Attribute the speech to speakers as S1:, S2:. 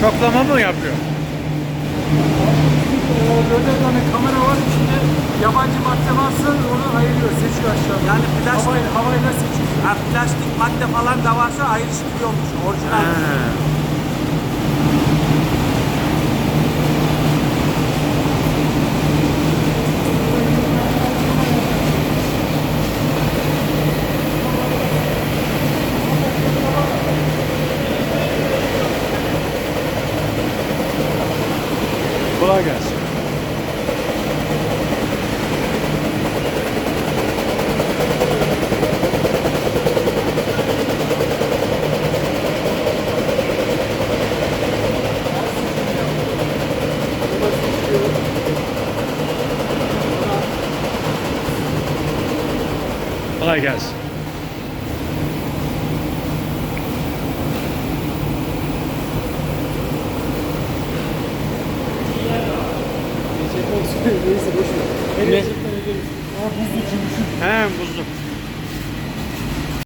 S1: Şoklama mı yapıyor?
S2: Böyle tane kamera var içinde yabancı madde varsa onu ayırıyor, seçiyor aşağıda.
S3: Yani plastik-
S2: Havayla, havayla seçiyor.
S3: Ha, plastik madde falan da varsa ayrıştırıyormuş. Orijinal.
S1: Kolay gelsin. Kolay gelsin.
S2: Neyse boş ver.
S1: Ne?
S2: Aa buzlu cımbışın.
S1: He buzlu.